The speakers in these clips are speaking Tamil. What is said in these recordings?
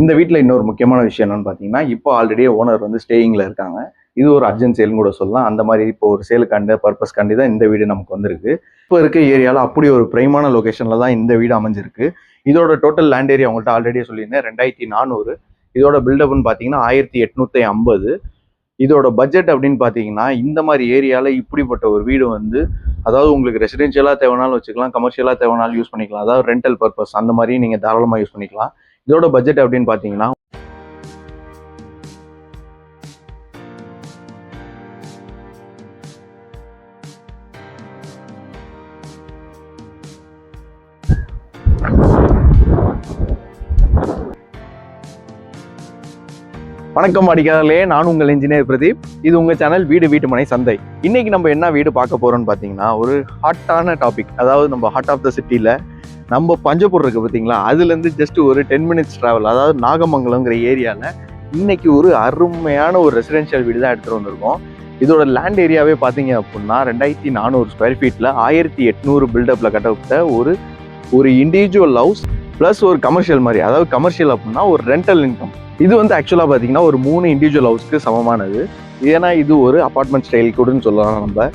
இந்த வீட்டில் இன்னொரு முக்கியமான விஷயம் என்னன்னு பார்த்தீங்கன்னா இப்போ ஆல்ரெடி ஓனர் வந்து ஸ்டேயிங்கில் இருக்காங்க. இது ஒரு அர்ஜென்ட் சேல்னு கூட சொல்லலாம். அந்த மாதிரி இப்போ ஒரு சேலுக்காண்டு பர்பஸ் காண்டி தான் இந்த வீடு நமக்கு வந்திருக்கு. இப்போ இருக்க ஏரியாவில் அப்படி ஒரு பிரைமான லொகேஷனில் தான் இந்த வீடு அமைஞ்சிருக்கு. இதோட டோட்டல் லேண்ட் ஏரியா உங்கள்கிட்ட ஆல்ரெடி சொல்லியிருந்தேன் ரெண்டாயிரத்தி நானூறு. இதோட பில்டப்னு பார்த்தீங்கன்னா ஆயிரத்தி எட்நூற்றி ஐம்பது. இதோட பட்ஜெட் அப்படின்னு பார்த்தீங்கன்னா இந்த மாதிரி ஏரியாவில் இப்படிப்பட்ட ஒரு வீடு வந்து அதாவது உங்களுக்கு ரெசிடென்ஷியலாக தேவைனாலும் வச்சுக்கலாம் கமர்ஷியலாக தேவைனாலும் யூஸ் பண்ணிக்கலாம். அதாவது ரெண்டல் பர்பஸ் அந்த மாதிரி நீங்கள் தாராளமாக யூஸ் பண்ணிக்கலாம். இதோட பட்ஜெட் அப்படின்னு பார்த்தீங்கன்னா வணக்கம் அடிக்காதலே நான் உங்கள் இன்ஜினியர் பிரதீப். இது உங்கள் சேனல் வீடு வீட்டுமனை சந்தை. இன்னைக்கு நம்ம என்ன வீடு பார்க்க போறோம்னு பார்த்தீங்கன்னா ஒரு ஹாட்டான டாபிக் அதாவது நம்ம ஹார்ட் ஆஃப் த சிட்டியில் நம்ம பஞ்சப்பூர் இருக்கு பார்த்தீங்களா அதுலேருந்து ஜஸ்ட் ஒரு டென் மினிட்ஸ் ட்ராவல் அதாவது நாகமங்கலங்கிற ஏரியாவில் இன்னைக்கு ஒரு அருமையான ஒரு ரெசிடென்ஷியல் வீடு தான் எடுத்துகிட்டு வந்திருக்கோம். இதோட லேண்ட் ஏரியாவே பார்த்தீங்க அப்படின்னா ரெண்டாயிரத்தி நானூறு ஸ்கொயர் ஃபீட்டில் ஆயிரத்தி எட்நூறு பில்டப்பில் கட்டப்பட்ட ஒரு ஒரு இண்டிவிஜுவல் ஹவுஸ் ப்ளஸ் ஒரு கமர்ஷியல் மாதிரி. அதாவது கமர்ஷியல் அப்படின்னா ஒரு ரெண்டல் இன்கம் இது வந்து ஆக்சுவலாக பார்த்தீங்கன்னா ஒரு மூணு இண்டிவிஜுவல் ஹவுஸ்க்கு சமமானது. ஏன்னா இது ஒரு அப்பார்ட்மெண்ட் ஸ்டைல் கூடன்னு சொல்லலாம் நம்ம.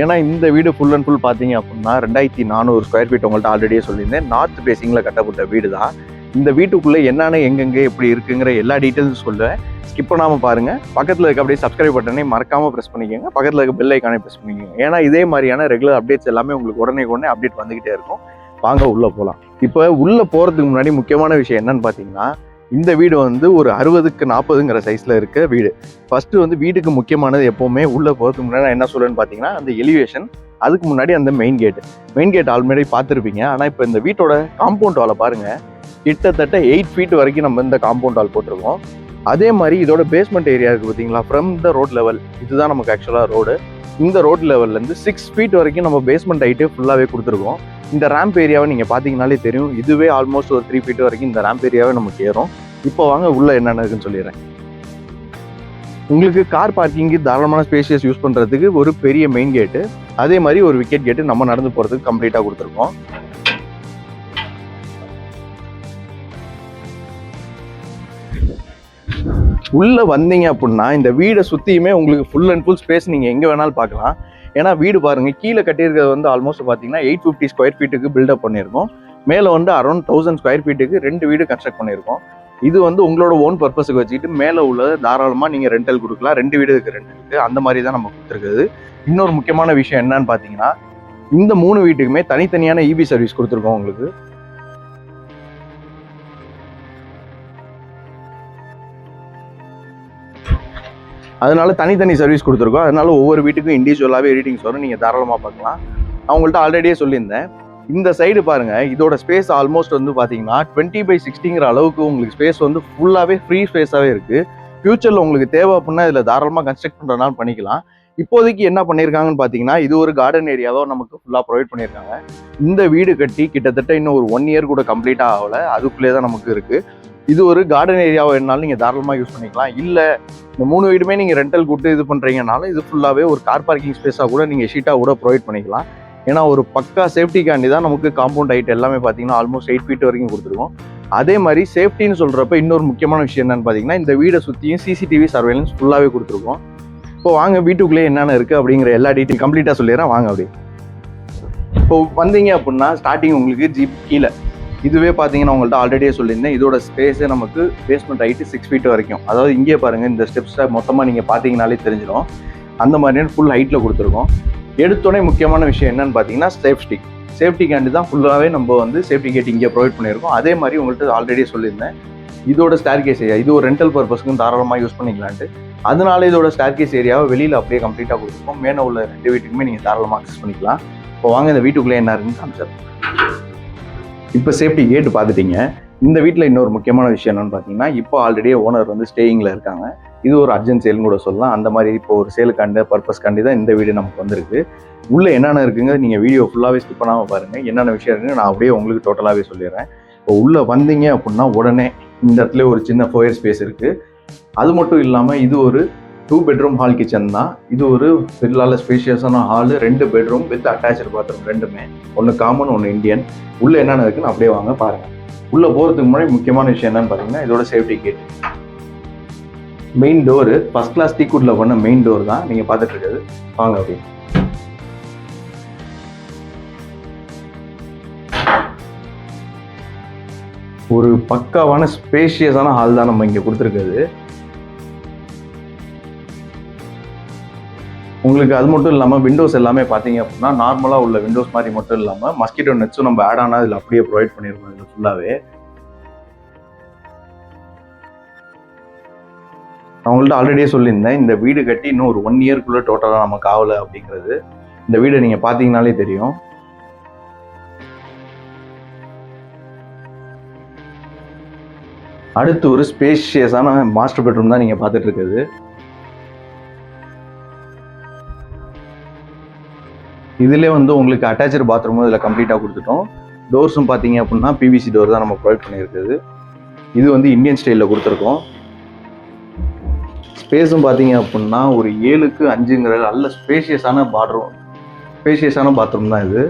ஏன்னா இந்த வீடு ஃபுல் அண்ட் ஃபுல் பார்த்தீங்க அப்படின்னா ரெண்டாயிரத்தி நானூறு ஸ்கொயர் ஃபீட் உங்கள்கிட்ட ஆல்ரெடியே சொல்லியிருந்தேன். நார்த் பேசிங்கில் கட்டப்பட்ட வீடு தான் இந்த வீட்டுக்குள்ளே என்னென்ன எங்கெங்கே எப்படி இருக்குங்கிற எல்லா டீட்டெயில்ஸும் சொல்லுவேன். ஸ்கிப் பண்ணாமல் பாருங்கள் பக்கத்தில் இருக்க அப்படியே சப்ஸ்கிரைப் பட்டனே மறக்காமல் ப்ரெஸ் பண்ணிக்கோங்க. பக்கத்தில் இருக்க பெல் ஐக்கானே ப்ரெஸ் பண்ணிக்கோங்க. ஏன்னா இதே மாதிரியான ரெகுலர் அப்டேட்ஸ் எல்லாமே உங்களுக்கு உடனே உடனே அப்டேட் வந்துக்கிட்டே இருக்கும். வாங்க உள்ளே போகலாம் இப்போ உள்ளே போகிறதுக்கு முன்னாடி முக்கியமான விஷயம் என்னன்னு பார்த்தீங்கன்னா இந்த வீடு வந்து ஒரு அறுபதுக்கு நாற்பதுங்கிற சைஸில் இருக்க வீடு. ஃபஸ்ட்டு வந்து வீட்டுக்கு முக்கியமானது எப்போவுமே உள்ளே போகிறதுக்கு முன்னாடி நான் என்ன சொல்லுவேன்னு பார்த்தீங்கன்னா அந்த எலிவேஷன் அதுக்கு முன்னாடி அந்த main gate main gate already பார்த்துருப்பீங்க. ஆனால் இப்போ இந்த வீட்டோட காம்பவுண்ட் வாலை பாருங்கள் கிட்டத்தட்ட எயிட் ஃபீட் வரைக்கும் நம்ம இந்த காம்பவுண்ட் வால் போட்டிருக்கோம். அதே மாதிரி இதோட பேஸ்மெண்ட் ஏரியா இருக்குது பார்த்தீங்களா ஃப்ரம் த ரோட் லெவல் இதுதான் நமக்கு ஆக்சுவலாக ரோடு இந்த ரோட் லெவல்லேருந்து சிக்ஸ் ஃபீட் வரைக்கும் நம்ம பேஸ்மெண்ட் ஹைட்டே ஃபுல்லாகவே கொடுத்துருக்கோம். இந்த ரேம்ப் ஏரியாவை நீங்கள் பார்த்தீங்கனாலே தெரியும். இதுவே ஆல்மோஸ்ட் ஒரு த்ரீ ஃபீட் வரைக்கும் இந்த ரேம்ப் ஏரியாவே நமக்கு ஏறும். இப்போ வாங்க உள்ள என்னென்ன இருக்குன்னு சொல்லிடுறேன். உங்களுக்கு கார் பார்க்கிங்கு தாராளமான ஸ்பேசியஸ் யூஸ் பண்ணுறதுக்கு ஒரு பெரிய மெயின் கேட்டு அதே மாதிரி ஒரு விக்கெட் கேட்டு நம்ம நடந்து போகிறதுக்கு கம்ப்ளீட்டாக கொடுத்துருக்கோம். உள்ளே வந்தீங்க அப்படின்னா இந்த வீடை சுற்றியுமே உங்களுக்கு ஃபுல் அண்ட் ஃபுல் ஸ்பேஸ் நீங்கள் எங்கே வேணாலும் பார்க்கலாம். ஏன்னா வீடு பாருங்கள் கீழே கட்டியிருக்கிறது வந்து ஆல்மோஸ்ட் பார்த்தீங்கன்னா எயிட் ஃபிஃப்டி ஸ்கொயர் ஃபீட்டுக்கு பில்டப் பண்ணியிருக்கோம். மேலே வந்து அரௌண்ட் தௌசண்ட் ஸ்கொயர் ஃபீட்டுக்கு ரெண்டு வீடு கன்ஸ்ட்ரக்ட் பண்ணியிருக்கோம். இது வந்து உங்களோட ஓன் பர்பஸுக்கு வச்சுக்கிட்டு மேலே உள்ளது தாராளமாக நீங்கள் ரெண்டல் கொடுக்கலாம். ரெண்டு வீடு இருக்குது ரெண்டு இருக்கு அந்த மாதிரி தான் நம்ம கொடுத்துருக்குது இன்னொரு முக்கியமான விஷயம் என்னன்னு பார்த்தீங்கன்னா இந்த மூணு வீட்டுக்குமே தனித்தனியான இபி சர்வீஸ் கொடுத்துருக்கோம் உங்களுக்கு. அதனால தனித்தனி சர்வீஸ் கொடுத்துருக்கோம். அதனால ஒவ்வொரு வீட்டுக்கும் இண்டிவிஜுவலாகவே ரீட்டிங்ஸ் வரும். நீங்கள் தாராளமாக பார்க்கலாம். அவங்கள்ட்ட ஆல்ரெடியே சொல்லியிருந்தேன். இந்த சைடு பாருங்க இதோட ஸ்பேஸ் ஆல்மோஸ்ட் வந்து பார்த்தீங்கன்னா டுவெண்ட்டி பை சிக்ஸ்டிங்கிற அளவுக்கு உங்களுக்கு ஸ்பேஸ் வந்து ஃபுல்லாகவே ஃப்ரீ ஸ்பேஸாகவே இருக்குது ஃபியூச்சரில் உங்களுக்கு தேவை அப்படின்னா இதில் தாராளமாக கன்ஸ்ட்ரக்ட் பண்ணுறதுனால பண்ணிக்கலாம். இப்போதைக்கு என்ன பண்ணியிருக்காங்கன்னு பார்த்தீங்கன்னா இது ஒரு கார்டன் ஏரியாவோ நமக்கு ஃபுல்லாக ப்ரொவைட் பண்ணியிருக்காங்க இந்த வீடு கட்டி கிட்டத்தட்ட இன்னும் ஒரு ஒன் இயர் கூட கம்ப்ளீட்டாக ஆகலை. அதுக்குள்ளே தான் நமக்கு இருக்குது இது ஒரு கார்டன் ஏரியாவோ என்னாலும் நீங்கள் தாராளமாக யூஸ் பண்ணிக்கலாம். இல்லை இந்த மூணு வீடுமே நீங்கள் ரெண்டல் கூட்டு இது பண்ணுறீங்கனாலும் இது ஃபுல்லாகவே ஒரு கார் பார்க்கிங் ஸ்பேஸாக கூட நீங்கள் ஷீட்டாக கூட ப்ரொவைட் பண்ணிக்கலாம். ஏன்னா ஒரு பக்கா சேஃப்டிக்காண்டி தான் நமக்கு காம்பவுண்ட் ஹைட் எல்லாமே பார்த்தீங்கன்னா ஆல்மோஸ்ட் எயிட் ஃபீட் வரைக்கும் கொடுத்துருக்கோம். அதே மாதிரி சேஃப்டின்னு சொல்கிறப்ப இன்னொரு முக்கியமான விஷயம் என்னென்னு பார்த்தீங்கன்னா இந்த வீடை சுற்றியும் சிசிடிவி சர்வேலன்ஸ் ஃபுல்லாகவே கொடுத்துருக்கோம். இப்போ வாங்க வீட்டுக்குள்ளே என்னென்ன இருக்குது அப்படிங்கிற எல்லா டீட்டெயில் கம்ப்ளீட்டாக சொல்லிடுறேன். வாங்க அப்படி இப்போ வந்தீங்க அப்படின்னா ஸ்டார்டிங் உங்களுக்கு ஜீப் கீழே. இதுவே பார்த்தீங்கன்னா உங்கள்ட்ட ஆல்ரெடியே சொல்லியிருந்தேன். இதோட ஸ்பேஸே நமக்கு பேஸ்மெண்ட் ஹைட்டு சிக்ஸ் ஃபீட் வரைக்கும். அதாவது இங்கே பாருங்கள் இந்த ஸ்டெப்ஸை மொத்தமாக நீங்கள் பார்த்தீங்கனாலே தெரிஞ்சிடும். அந்த மாதிரியான ஃபுல் ஹைட்டில் கொடுத்துருக்கோம். எடுத்தோடனே முக்கியமான விஷயம் என்னன்னு பார்த்தீங்கன்னா சேஃப்டி சேஃப்டிக்காண்டி தான் ஃபுல்லாகவே நம்ம வந்து சேஃப்டி கேட் இங்கே ப்ரொவைட் பண்ணியிருக்கோம். அதே மாதிரி உங்கள்கிட்ட ஆல்ரெடியே சொல்லியிருந்தேன். இதோட ஸ்டார் கேஸ் ஏரியா இது ஒரு ரெண்டல் பர்பஸ்க்கும் தாராளமாக யூஸ் பண்ணிக்கலான்ட்டு. அதனால இதோட ஸ்டார் கேஸ் ஏரியாவை வெளியில் அப்படியே கம்ப்ளீட்டாக கொடுத்துருக்கோம். மேலே உள்ள ரெண்டு வீட்டுக்குமே நீங்கள் தாராளமாக அக்சஸ் பண்ணிக்கலாம். இப்போ வாங்க இந்த வீட்டுக்குள்ளே என்ன இருக்குன்னு காமிச்சிடுறேன் இப்போ சேஃப்டி கேட்டு பார்த்துட்டீங்க. இந்த வீட்டில் இன்னொரு முக்கியமான விஷயம் என்னென்னு பார்த்தீங்கன்னா இப்போ ஆல்ரெடி ஓனர் வந்து ஸ்டேயிங்கில் இருக்காங்க. இது ஒரு அர்ஜென்ட் சேல்னு கூட சொல்லலாம். அந்த மாதிரி இப்போ ஒரு சேலுக்காண்டி பர்பஸ் காண்டி தான் இந்த வீடு நமக்கு வந்திருக்கு. உள்ளே என்னென்ன இருக்குங்க? நீங்கள் வீடியோ ஃபுல்லாகவே ஸ்கிப் பண்ணாமல் பாருங்கள் என்னென்ன விஷயம் இருக்குன்னு நான் அப்படியே உங்களுக்கு டோட்டலாகவே சொல்லிடுறேன். இப்போ உள்ளே வந்தீங்க அப்படின்னா உடனே இந்த இடத்துல ஒரு சின்ன ஃபோயர் ஸ்பேஸ் இருக்குது அது மட்டும் இல்லாமல் இது ஒரு டூ பெட்ரூம் ஹால் கிச்சன் தான். இது ஒரு பெரிய ஸ்பேஷியஸான ஹாலு ரெண்டு பெட்ரூம் வித் அட்டாச்சு பாத்ரூம் ரெண்டுமே. ஒன்று காமன் ஒன்று இந்தியன் உள்ளே என்னென்ன இருக்குன்னு அப்படியே வாங்க பாருங்கள் உள்ளே போகிறதுக்கு முன்னாடி முக்கியமான விஷயம் என்னன்னு பார்த்தீங்கன்னா இதோட safety gate main door first class டீக்குட்டில் பண்ண மெயின் டோர் தான் நீங்கள் பார்த்துட்டு இருக்கிறது. வாங்க அப்படி ஒரு பக்காவான ஸ்பேஷியஸான ஹால் தான் நம்ம இங்கே கொடுத்துருக்குது உங்களுக்கு அது மட்டும் இல்லாமல் விண்டோஸ் எல்லாமே பார்த்தீங்க அப்படின்னா நார்மலாக உள்ள விண்டோஸ் மாதிரி மட்டும் இல்லாமல் மஸ்கிட்டோ நெட்ஸும் நம்ம ஆட் ஆனால் இதில் அப்படியே ப்ரொவைட் பண்ணியிருக்கோம் இதில் ஃபுல்லாகவே அவங்கள்ட்ட ஆல்ரெடியே சொல்லியிருந்தேன் இந்த வீடு கட்டி இன்னும் ஒரு ஒன் இயர்க்குள்ளே டோட்டலாக நமக்கு ஆகலை அப்படிங்கிறது. இந்த வீடை நீங்கள் பார்த்தீங்கனாலே தெரியும். அடுத்து ஒரு ஸ்பேஷியஸான மாஸ்டர் பெட்ரூம் தான் நீங்கள் பார்த்துட்டு இருக்குது இதிலே வந்து உங்களுக்கு அட்டாச்சு பாத்ரூமும் இதில் கம்ப்ளீட்டாக கொடுத்துட்டோம். டோர்ஸும் பார்த்தீங்க அப்படின்னா பிவிசி டோர் தான் நம்ம ப்ரொவைட் பண்ணியிருக்குது இது வந்து இந்தியன் ஸ்டைலில் கொடுத்துருக்கோம். ஸ்பேஸும் பார்த்தீங்க அப்படின்னா ஒரு ஏழுக்கு அஞ்சுங்கிற நல்ல ஸ்பேஷியஸான பாத்ரூம் ஸ்பேஷியஸான பாத்ரூம் தான் இது.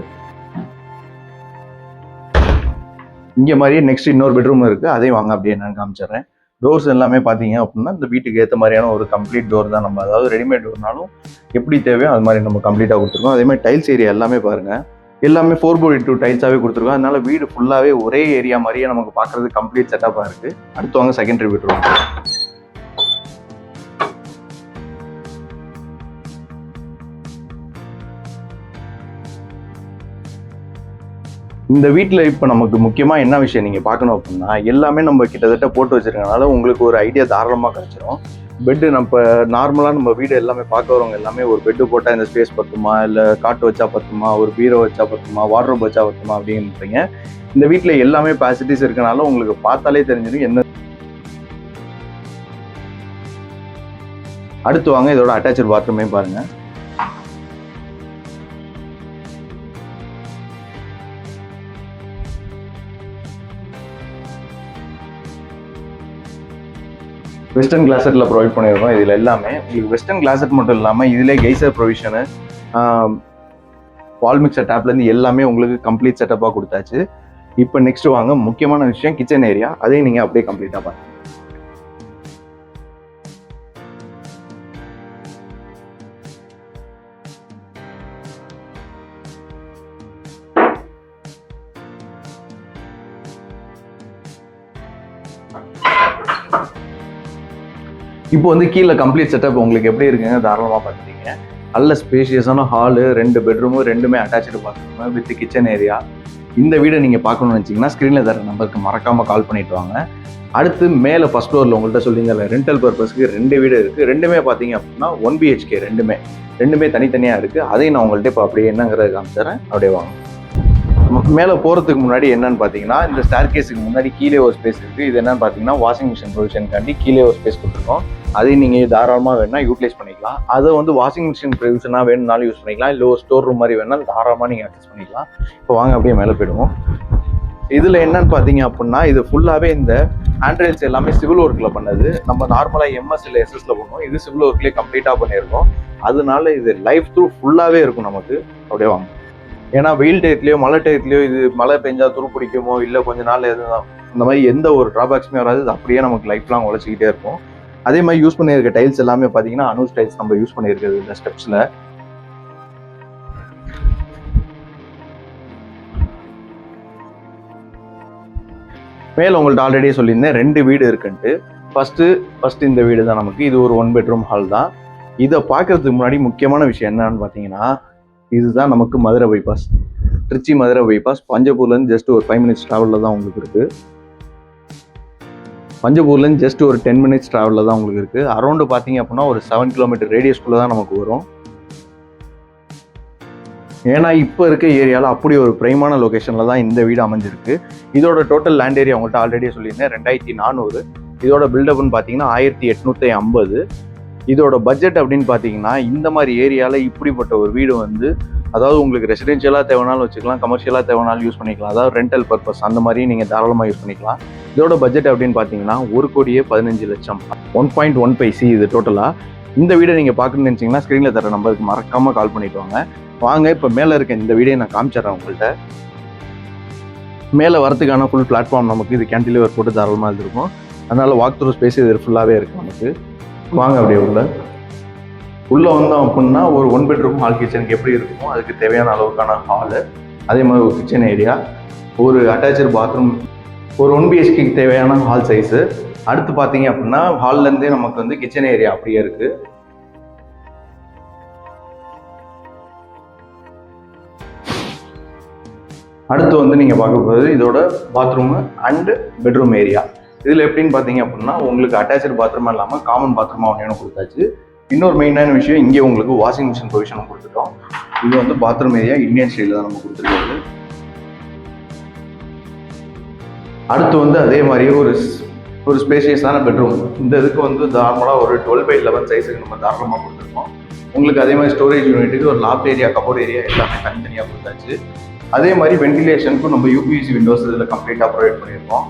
இங்கே மாதிரியே நெக்ஸ்ட் இன்னொரு பெட்ரூம் இருக்குது அதையும் வாங்க அப்படியே நான் காமிச்சிடுறேன். டோர்ஸ் எல்லாமே பார்த்தீங்க அப்படின்னா இந்த வீட்டுக்கு ஏற்ற மாதிரியான ஒரு கம்ப்ளீட் டோர் தான் நம்ம. அதாவது ரெடிமேட் டோர்னாலும் எப்படி தேவையோ அது மாதிரி நம்ம கம்ப்ளீட்டாக கொடுத்துருக்கோம். அதே மாதிரி டைல்ஸ் ஏரியா எல்லாமே பாருங்கள் எல்லாமே ஃபோர் போர் டூ டைல்ஸாகவே கொடுத்துருக்கோம். அதனால வீடு ஃபுல்லாகவே ஒரே ஏரியா மாதிரியே நமக்கு பார்க்குறது கம்ப்ளீட் செட்டப்பாக இருக்குது அடுத்து வாங்க செகண்டரி பெட்ரூம் இந்த வீட்டில் இப்போ நமக்கு முக்கியமாக என்ன விஷயம் நீங்கள் பார்க்கணும் அப்படின்னா எல்லாமே நம்ம கிட்டத்தட்ட போட்டு வச்சுருக்கனால உங்களுக்கு ஒரு ஐடியா தாராளமாக கிடச்சிரும். பெட்டு நம்ம நார்மலாக நம்ம வீடு எல்லாமே பார்க்க வரவங்க எல்லாமே ஒரு பெட்டு போட்டால் இந்த ஸ்பேஸ் பத்துமா? இல்லை காட்டு வச்சா பத்துமா? ஒரு பீரோ வச்சா பத்துமா? வாட்ரோப் வச்சா பத்துமா? அப்படின்றீங்க இந்த வீட்டில் எல்லாமே பேசிட்டிஸ் இருக்கனால உங்களுக்கு பார்த்தாலே தெரிஞ்சிடும் என்ன அடுத்து வாங்க இதோட அட்டாச்சு பாத்ரூமே பாருங்கள் வெஸ்டர்ன் கிளாசட்டில் ப்ரொவைட் பண்ணியிருக்கோம் இதில் எல்லாமே. உங்களுக்கு வெஸ்டர்ன் கிளாசட் மட்டும் இல்லாமல் இதிலே கெய்சர் ப்ரொவிஷனு வால் மிக்சர் டேப்லேருந்து எல்லாமே உங்களுக்கு கம்ப்ளீட் செட்டப்பாக கொடுத்தாச்சு. இப்போ நெக்ஸ்ட் வாங்க முக்கியமான விஷயம் கிச்சன் ஏரியா அதையும் நீங்கள் அப்படியே கம்ப்ளீட்டாக பாருங்க இப்போ வந்து கீழே கம்ப்ளீட் செட்டப் உங்களுக்கு எப்படி இருக்குங்க தாராளமாக பார்த்துட்டீங்க. நல்ல ஸ்பேஷியஸான ஹாலு ரெண்டு பெட்ரூமு ரெண்டுமே attach bathroom with kitchen area இந்த வீடை நீங்கள் பார்க்கணும்னு வச்சிங்கன்னா ஸ்க்ரீனில் தர நம்பருக்கு மறக்காமல் கால் பண்ணிட்டு வாங்க. அடுத்து மேலே ஃபஸ்ட் ஃப்ளோரில் உங்கள்கிட்ட சொல்லியிருந்தல ரெண்டல் பர்பஸ்க்கு ரெண்டு வீடு இருக்குது ரெண்டுமே பார்த்தீங்க அப்படின்னா ஒன் பிஹெச்கே ரெண்டுமே. ரெண்டுமே தனித்தனியாக இருக்குது அதையும் நான் உங்கள்கிட்ட இப்போ அப்படியே என்னங்கிறத காமிச்சிடுறேன். அப்படியே வாங்க. மேலே போகிறதுக்கு முன்னாடி என்னன்னு பார்த்தீங்கன்னா இந்த ஸ்டார் கேஸுக்கு முன்னாடி கீழே ஒரு ஸ்பேஸ் இருக்குது இது என்னன்னு பார்த்தீங்கன்னா வாஷிங் மிஷின் ப்ரொவிஷனுக்காண்டி கீழே ஒரு ஸ்பேஸ் கொடுத்துருக்கோம். அதையும் நீங்கள் தாராளமாக வேணால் யூட்டிலைஸ் பண்ணிக்கலாம். அதை வந்து வாஷிங் மிஷின் ப்ரொவிஷனாக வேணும்னாலும் யூஸ் பண்ணிக்கலாம். இல்லை ஒரு ஸ்டோர் ரூம் மாதிரி வேணாலும் தாராளமாக நீங்கள் அக்சஸ் பண்ணிக்கலாம். இப்போ வாங்க அப்படியே மேலே போயிடுவோம். இதில் என்னன்னு பார்த்தீங்க அப்படின்னா இது ஃபுல்லாகவே இந்த ஆண்ட்ராய்ட்ஸ் எல்லாமே சிவில் ஒர்க்கில் பண்ணது. நம்ம நார்மலாக எம்எஸ் இல்லை எஸ்எஸ்ல பண்ணுவோம். இது சிவில் ஒர்க்லேயே கம்ப்ளீட்டாக பண்ணியிருக்கோம். அதனால இது லைஃப் த்ரூ ஃபுல்லாகவே இருக்கும் நமக்கு. அப்படியே வாங்க. ஏன்னா வெயில் டயத்துலையோ மழை டயத்துலையோ இது மழை பெஞ்சா துரு பிடிக்குமோ இல்லை கொஞ்ச நாள் எதுவும் இந்த மாதிரி எந்த ஒரு ட்ராபேக்ஸுமே வராது. இது அப்படியே நமக்கு லைஃப்லாம் உழைச்சிக்கிட்டே இருக்கும். அதே மாதிரி யூஸ் பண்ணியிருக்க டைல்ஸ் எல்லாமே பார்த்தீங்கன்னா அனூஸ் டைல்ஸ் நம்ம யூஸ் பண்ணியிருக்கிறது இந்த ஸ்டெப்ஸில் மேலே உங்கள்ட்ட ஆல்ரெடியே சொல்லியிருந்தேன் ரெண்டு வீடு இருக்குன்ட்டு. ஃபஸ்ட்டு ஃபஸ்ட்டு இந்த வீடு தான் நமக்கு. இது ஒரு ஒன் பெட்ரூம் ஹால் தான். இதை பார்க்கறதுக்கு முன்னாடி முக்கியமான விஷயம் என்னன்னு பார்த்தீங்கன்னா இதுதான் நமக்கு மதுரை பைபாஸ் திருச்சி மதுரை பைபாஸ் பஞ்சப்பூர்லேருந்து ஜஸ்ட் ஒரு ஃபைவ் மினிட்ஸ் ட்ராவலில் தான் உங்களுக்கு இருக்குது பஞ்சப்பூர்லேருந்து ஜஸ்ட் ஒரு டென் மினிட்ஸ் ட்ராவலில் தான் உங்களுக்கு இருக்குது அரௌண்டு பார்த்தீங்க அப்படின்னா ஒரு செவன் கிலோமீட்டர் ரேடியஸ்குள்ளே தான் நமக்கு வரும். ஏன்னா இப்போ இருக்க ஏரியாவில் அப்படி ஒரு பிரைமான லொக்கேஷனில் தான் இந்த வீடு அமைஞ்சிருக்கு. இதோட டோட்டல் லேண்ட் ஏரியா உங்கள்கிட்ட ஆல்ரெடியே சொல்லியிருந்தேன் ரெண்டாயிரத்தி நானூறு. இதோட பில்டப்னு பார்த்தீங்கன்னா ஆயிரத்தி எட்நூற்றி ஐம்பது. இதோட பட்ஜெட் அப்படின்னு பார்த்தீங்கன்னா இந்த மாதிரி ஏரியாவில் இப்படிப்பட்ட ஒரு வீடு வந்து அதாவது உங்களுக்கு ரெசிடென்ஷியலாக தேவைனாலும் வச்சுக்கலாம் கமர்ஷியலாக தேவைனாலும் யூஸ் பண்ணிக்கலாம். அதாவது ரெண்டல் பர்பஸ் அந்த மாதிரி நீங்கள் தாராளமாக யூஸ் பண்ணிக்கலாம். இதோட பட்ஜெட் அப்படின்னு பார்த்தீங்கன்னா ஒரு கோடியே பதினஞ்சு லட்சம். One point one five C இது டோட்டலாக இந்த வீடியோ நீங்கள் பார்க்கணும்னு நினச்சிங்கன்னா ஸ்க்ரீனில் தர நம்பருக்கு மறக்காமல் கால் பண்ணிட்டு வாங்க. வாங்க இப்போ மேலே இருக்க இந்த வீடியோ நான் காமிச்சிடுறேன் உங்கள்கிட்ட மேலே வரதுக்கான ஃபுல் பிளாட்ஃபார்ம் நமக்கு இது கேன்டிலிவர் போட்டு தாராளமாக இருக்கும் அதனால் வாக் த்ரூ ஸ்பேஸ் இது ஃபுல்லாகவே இருக்குது நமக்கு. வாங்க அப்படியே உள்ள. உள்ளே வந்தோம் அப்படின்னா ஒரு ஒன் பெட்ரூம் ஹால் கிச்சனுக்கு எப்படி இருக்குமோ அதுக்கு தேவையான அளவுக்கான ஹாலு அதே மாதிரி ஒரு கிச்சன் ஏரியா ஒரு அட்டாச்சு பாத்ரூம் ஒரு ஒன் பிஹெச்கேக்கு தேவையான ஹால் சைஸு அடுத்து பார்த்தீங்க அப்படின்னா ஹால்லேருந்தே நமக்கு வந்து கிச்சன் ஏரியா அப்படியே இருக்குது அடுத்து வந்து நீங்கள் பார்க்க போகிறது இதோட பாத்ரூமு அண்டு பெட்ரூம் ஏரியா இதில் எப்படின்னு பார்த்தீங்க அப்படின்னா உங்களுக்கு அட்டாச்சு பாத்ரூம் இல்லாமல் காமன் பாத்ரூமாக ஒன்று கொடுத்தாச்சு. இன்னொரு மெயினான விஷயம் இங்கே உங்களுக்கு வாஷிங் மிஷின் ப்ரொவிஷனும் கொடுத்துட்டோம். இது வந்து பாத்ரூம் ஏரியா இந்தியன் ஸ்டைலில் தான் நம்ம கொடுத்துருக்கிறது. அடுத்து வந்து அதே மாதிரியே ஒரு ஸ்- ஒரு ஸ்பேஷியஸான பெட்ரூம் இந்த இதுக்கு வந்து நார்மலாக ஒரு டுவெல் பை லெவன் சைஸுக்கு நம்ம தாராளமாக கொடுத்துருக்கோம். உங்களுக்கு அதே மாதிரி ஸ்டோரேஜ் யூனிட்டுக்கு ஒரு லாப் ஏரியா கபோர்ட் ஏரியா எல்லாமே தனித்தனியாக கொடுத்தாச்சு. அதே மாதிரி வென்டிலேஷனுக்கும் நம்ம யூபிஎஸ்சி விண்டோஸ் இதில் கம்ப்ளீட்டாக ப்ரொவைட் பண்ணியிருக்கோம்.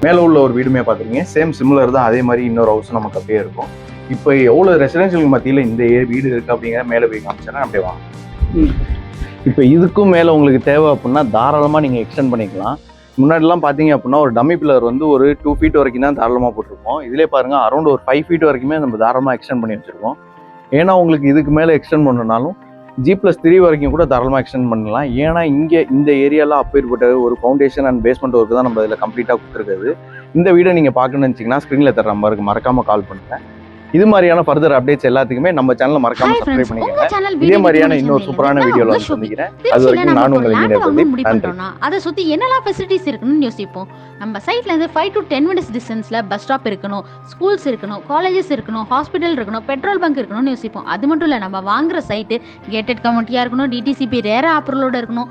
மேலே உள்ள ஒரு வீடுமே பார்த்துருக்கீங்க. சேம் சிமிலர் தான் அதே மாதிரி இன்னொரு ஹவுஸ் நமக்கு அப்படியே இருக்கும். இப்போ எவ்வளோ ரெசிடென்ஷியல் மத்தியில் இந்த ஏ- வீடு இருக்குது அப்படிங்கிற மேலே போய் காமிச்சேன்னா அப்படியே வாங்க இப்போ இதுக்கும் மேலே உங்களுக்கு தேவை அப்படின்னா தாராளமாக நீங்கள் எக்ஸ்டெண்ட் பண்ணிக்கலாம். முன்னாடிலாம் பார்த்தீங்க அப்படின்னா ஒரு டம்மி பில்லர் வந்து ஒரு டூ ஃபீட் வரைக்கும் தான் தாராளமாக போட்டிருப்போம். இதிலே பாருங்கள் அரௌண்ட் ஒரு ஃபைவ் ஃபீட் வரைக்குமே நம்ம தாராளமாக எக்ஸ்டெண்ட் பண்ணி வச்சுருக்கோம் ஏன்னா உங்களுக்கு இதுக்கு மேலே எக்ஸ்டெண்ட் பண்ணனாலும் ஜி ப்ளஸ் த்ரீ வரைக்கும் கூட தாராளமாக எக்ஸ்டெண்ட் பண்ணலாம். ஏன்னா இங்கே இந்த ஏரியாவில் அப்பேற்பட்ட ஒரு ஃபவுண்டேஷன் அண்ட் பேஸ்மெண்ட் ஒர்க்கு தான் நம்ம இதில் கம்ப்ளீட்டாக கொடுத்துருக்குது இந்த வீடியோ நீங்கள் பார்க்கணும்னு நினச்சிங்கன்னா ஸ்க்ரீனில் தர நம்பருக்கு மறக்காமல் கால் பண்ணுங்கள் இது மாதிரியான ஃபர்தர் அப்டேட்ஸ் எல்லாத்துக்குமே நம்ம சேனலை மறக்காமல் ஹாய் சப்ஸ்கிரைப் பண்ணிக்கங்க. இதே மாதிரியான இன்னொரு சூப்பரான வீடியோவில் வந்து சந்திக்கிறேன். அது வரைக்கும் நானும் உங்களை பண்றோம்னா அதை சுத்தி என்னெல்லாம் ஃபெசிலிட்டிஸ் இருக்குன்னு யோசிப்போம். நம்ம சைட்ல இருந்து ஃபைவ் டு டென் மினிட்ஸ் டிஸ்டன்ஸ்ல பஸ் ஸ்டாப் இருக்கணும் ஸ்கூல்ஸ் இருக்கணும் காலேஜஸ் இருக்கணும் ஹாஸ்பிட்டல் இருக்கணும் பெட்ரோல் பங்க் இருக்கணும்னு யோசிப்போம். அது மட்டும் இல்ல நம்ம வாங்குற சைட்டு கேட்டட் கமிட்டியா இருக்கணும் டிடிசிபி ரேரா ஆப்ரலோட இருக்கணும்